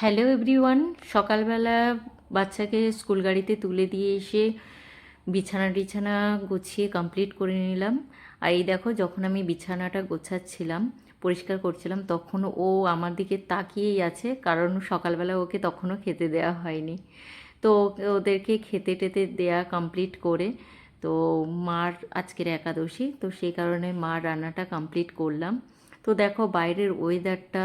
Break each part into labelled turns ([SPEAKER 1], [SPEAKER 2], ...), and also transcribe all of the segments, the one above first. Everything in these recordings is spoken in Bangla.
[SPEAKER 1] হ্যালো এভরিওয়ান সকালবেলা বাচ্চাকে স্কুল গাড়িতে তুলে দিয়ে এসে বিছানা টিছানা গুছিয়ে কমপ্লিট করে নিলাম। আর এই দেখো, যখন আমি বিছানাটা গোছাচ্ছিলাম, পরিষ্কার করছিলাম, তখন ও আমার দিকে তাকিয়েই আছে, কারণ সকালবেলা ওকে তখনও খেতে দেওয়া হয়নি। তো ওদেরকে খেতে টেতে দেয়া কমপ্লিট করে, তো মার আজকের একাদশী, তো সেই কারণে মার রান্নাটা কমপ্লিট করলাম। তো দেখো, বাইরের ওয়েদারটা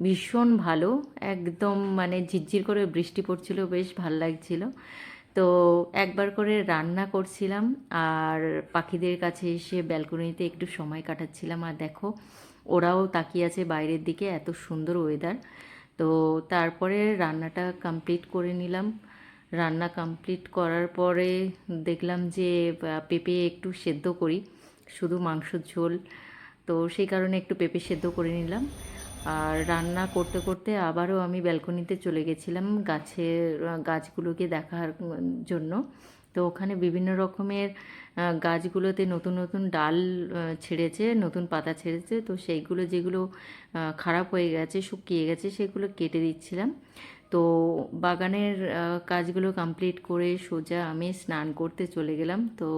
[SPEAKER 1] ভীষণ ভালো, একদম মানে ঝিরঝির করে বৃষ্টি পড়ছিল, বেশ ভালো লাগছিল। তো একবার করে রান্না করছিলাম আর পাখিদের কাছে এসে ব্যালকনিতে একটু সময় কাটাচ্ছিলাম। আর দেখো, ওরাও তাকিয়ে আছে বাইরের দিকে, এত সুন্দর ওয়েদার তো তারপরে রান্নাটা কমপ্লিট করে নিলাম। রান্না কমপ্লিট করার পরে দেখলাম যে পেঁপে একটু সেদ্ধ করি, শুধু মাংসর ঝোল। তো সেই কারণে একটু পেঁপে সেদ্ধ করে নিলাম। আর রান্না করতে করতে আবারও আমি ব্যালকনিতে চলে গেছিলাম গাছের গাছগুলোকে দেখার জন্য। তো ওখানে বিভিন্ন রকমের গাছগুলোতে নতুন নতুন ডাল ছেড়েছে, নতুন পাতা ছেড়েছে, তো সেইগুলো যেগুলো খারাপ হয়ে গেছে, শুকিয়ে গেছে, সেগুলো কেটে দিচ্ছিলাম। তো বাগানের কাজগুলো কমপ্লিট করে সোজা আমি স্নান করতে চলে গেলাম। তো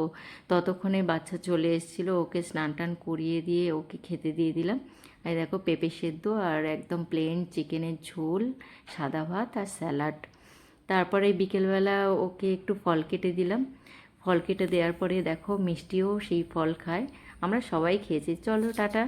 [SPEAKER 1] ততক্ষণে বাচ্চা চলে এসেছিল, ওকে স্নান টান করিয়ে দিয়ে ওকে খেতে দিয়ে দিলাম। এই দেখো পেঁপে সেদ্ধ আর একদম প্লেন চিকেনের ঝোল, সাদা ভাত আর স্যালাড তারপরে বিকেলবেলা ওকে একটু ফল কেটে দিলাম। ফল কেটে দেওয়ার পরে দেখো মিষ্টিও সেই ফল খায়। আমরা সবাই খেয়েছি। চলো, টাটা।